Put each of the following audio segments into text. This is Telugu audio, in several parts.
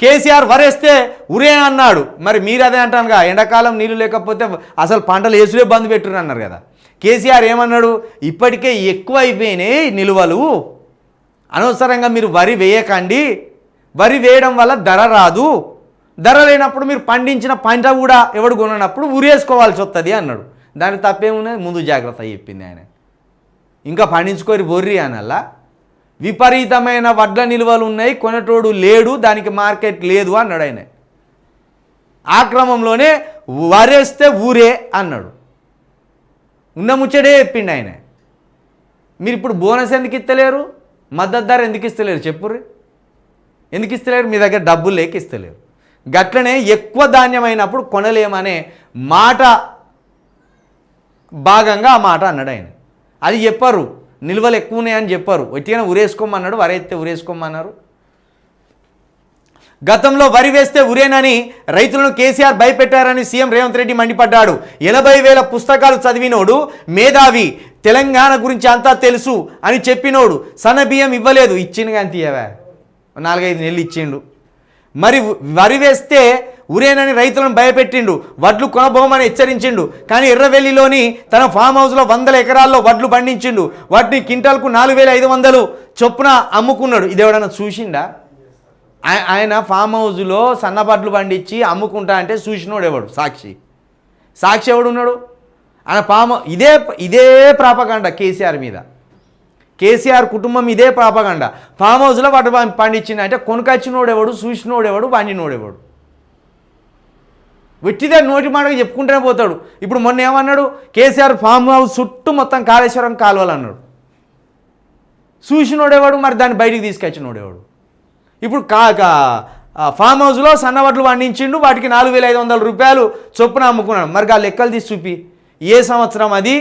కేసీఆర్ వరేస్తే ఉరే అన్నాడు. మరి మీరు అదే అంటానుగా ఎండాకాలం నీళ్ళు లేకపోతే అసలు పంటలు వేసులే బంద్ పెట్టురు అన్నారు కదా. కేసీఆర్ ఏమన్నాడు? ఇప్పటికే ఎక్కువ అయిపోయినాయి నిలువలు. అనవసరంగా మీరు వరి వేయకండి. వరి వేయడం వల్ల ధర రాదు. ధర లేనప్పుడు మీరు పండించిన పంట కూడా ఎవడు కొనప్పుడు ఉరేసుకోవాల్సి వస్తుంది అన్నాడు. దాని తప్పేమున్నది? ముందు జాగ్రత్త చెప్పింది ఆయన. ఇంకా పండించుకోరు బొర్రి అనల్లా విపరీతమైన వడ్ల నిల్వలు ఉన్నాయి కొనటోడు లేడు దానికి మార్కెట్ లేదు అన్నాడు ఆయన. ఆ క్రమంలోనే వరేస్తే ఊరే అన్నాడు. ఉన్న ముచ్చడే చెప్పిండు ఆయన. మీరు ఇప్పుడు బోనస్ ఎందుకు ఇస్తలేరు? మద్దతు ధర ఎందుకు ఇస్తలేరు చెప్పుర్రి? ఎందుకు ఇస్తలేరు? మీ దగ్గర డబ్బులు లేక ఇస్తలేరు. గట్లనే ఎక్కువ ధాన్యమైనప్పుడు కొనలేమనే మాట భాగంగా ఆ మాట అన్నాడు ఆయన. అది చెప్పరు. నిల్వలు ఎక్కువ ఉన్నాయని చెప్పారు. ఎట్లయినా ఉరేసుకోమన్నాడు వరైతే ఉరేసుకోమన్నారు. గతంలో వరి వేస్తే ఉరేనని రైతులను కేసీఆర్ భయపెట్టారని సీఎం రేవంత్ రెడ్డి మండిపడ్డాడు. ఎనభై వేల పుస్తకాలు చదివినోడు మేధావి తెలంగాణ గురించి అంతా తెలుసు అని చెప్పినోడు. సన్న బియ్యం ఇవ్వలేదు. ఇచ్చిండు కానీ తీయవా. నాలుగైదు నెలలు ఇచ్చిండు. మరి వరి వేస్తే ఉరేనని రైతులను భయపెట్టిండు వడ్లు కొనబోమని హెచ్చరించిండు. కానీ ఎర్రవెల్లిలోని తన ఫామ్ హౌస్లో వందల ఎకరాల్లో వడ్లు పండించిండు. వాటిని క్వింటాల్కు నాలుగు వేల ఐదు వందలు చొప్పున అమ్ముకున్నాడు. ఇది ఎవడన్నా చూసిండా? ఆయన ఫామ్ హౌస్లో సన్నబడ్లు పండించి అమ్ముకుంటా అంటే చూసినోడు ఎవడు? సాక్షి. సాక్షి ఎవడు ఉన్నాడు ఆయన ఫామ్ ఇదే ఇదే ప్రాపకాండ కేసీఆర్ మీద. కేసీఆర్ కుటుంబం ఇదే ప్రాపగండ ఫామ్ హౌస్లో వాటి పండించింది అంటే కొనుకొచ్చినోడెవడు చూసినోడెవడు చూసినోడు ఎవడు? వెట్టిదే నోటి మాటగా చెప్పుకుంటూనే పోతాడు. ఇప్పుడు మొన్న ఏమన్నాడు? కేసీఆర్ ఫామ్ హౌస్ చుట్టూ మొత్తం కాళేశ్వరం కాలువలన్నాడు. చూసినోడేవాడు? మరి దాన్ని బయటికి తీసుకొచ్చినోడేవాడు? ఇప్పుడు కా ఫామ్ హౌస్లో సన్నవడ్లు పండించిండు వాటికి నాలుగు వేల ఐదు వందల రూపాయలు చొప్పున అమ్ముకున్నాడు. మరి ఆ లెక్కలు తీసి చూపి. ఏ సంవత్సరం అది?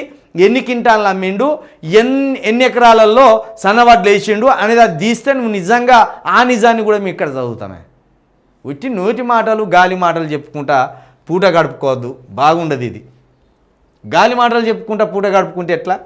ఎన్ని కింటాలు అమ్మిండు? ఎన్ని ఎన్ని ఎకరాలలో సన్నవడ్లు వేసిండు? అనేది అది తీస్తే నువ్వు నిజంగా ఆ నిజాన్ని కూడా మేము ఇక్కడ చదువుతామే. వచ్చి నోటి మాటలు గాలి మాటలు చెప్పుకుంటా పూట గడుపుకోవద్దు. బాగుండదు ఇది. గాలి మాటలు చెప్పుకుంటా పూట గడుపుకుంటే ఎట్లా?